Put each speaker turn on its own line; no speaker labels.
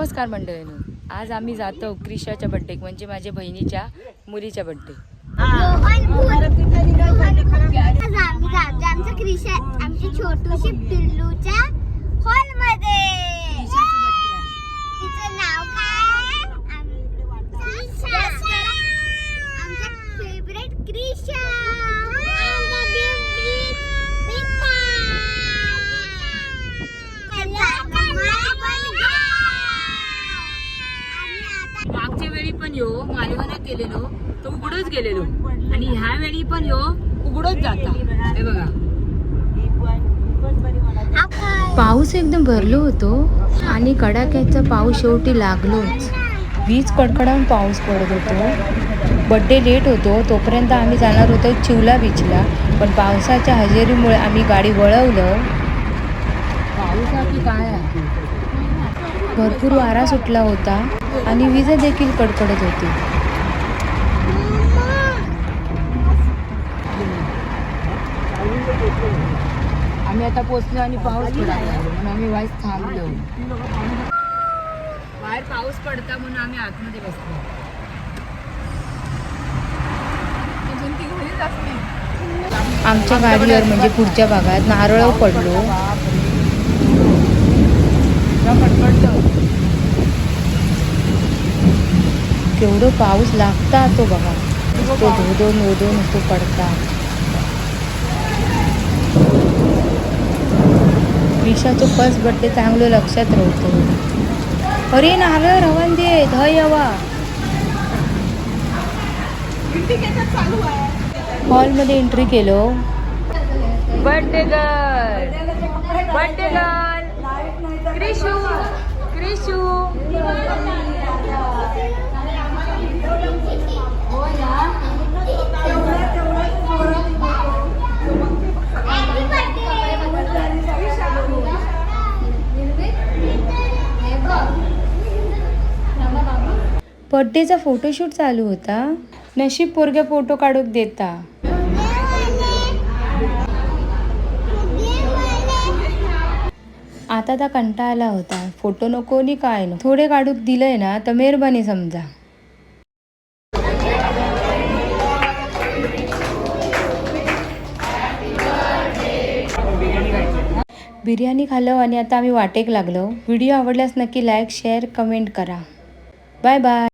नमस्कार मंडळीनो. आज आम्ही जातो क्रिशाच्या बड्डे म्हणजे माझ्या बहिणीच्या मुलीच्या बड्डे
आज आम्ही जातो. आमचं क्रिशा आमची छोटूशी पिल्लूच्या हॉलमध्ये तिचं नाव काय?
पण यो मालवणात गेलेलो तो उघडच गेलेलो. आणि ह्या वेळी पण यो उघडच जाता. हे बघा. पाऊस एकदम भरलो होतो आणि कडाक्याचा पाऊस शेवटी लागलोच. वीज कडकडावून पाऊस पडत होतो. बड्डे लेट होतो. तोपर्यंत आम्ही जाणार होतो चिवला बीचला पण पावसाच्या हजेरीमुळे आम्ही गाडी वळवलं. पाऊसाची काय आहे? भरपूर वारा सुटला होता आणि वीज देखील कडकडत होती. आम्ही आता पोचलो आणि पाऊस पडाला. म्हणून आम्ही वाईस थांबलो. बाहेर पाऊस पडता म्हणून आम्ही आतमध्ये बसलो. आमच्या गाडीवर म्हणजे पुढच्या भागात नारळ पडलो. केवढं पाऊस लागता तो बघा. तो धोधो नोदो तो पडता. विशाचं फर्स्ट बड्डे चांगलं लक्षात राहतो. अरे नारळ रवण दे धय हॉल हॉलमध्ये एंट्री केलो. Birthday girl birthday girl Krishu Krishu बड्डेचा फोटोशूट चालू होता. नशीब पोरग्या फोटो काढूक देता. आता त्या कंटाळला होता. फोटो नको नि काय नको. थोडे काढून दिलंय ना तर मेहरबानी समजा. बिर्याणी खाल्लो आणि आता आम्ही वाटेक लागलो. व्हिडिओ आवडल्यास नक्की लाईक शेअर कमेंट करा. Bye bye.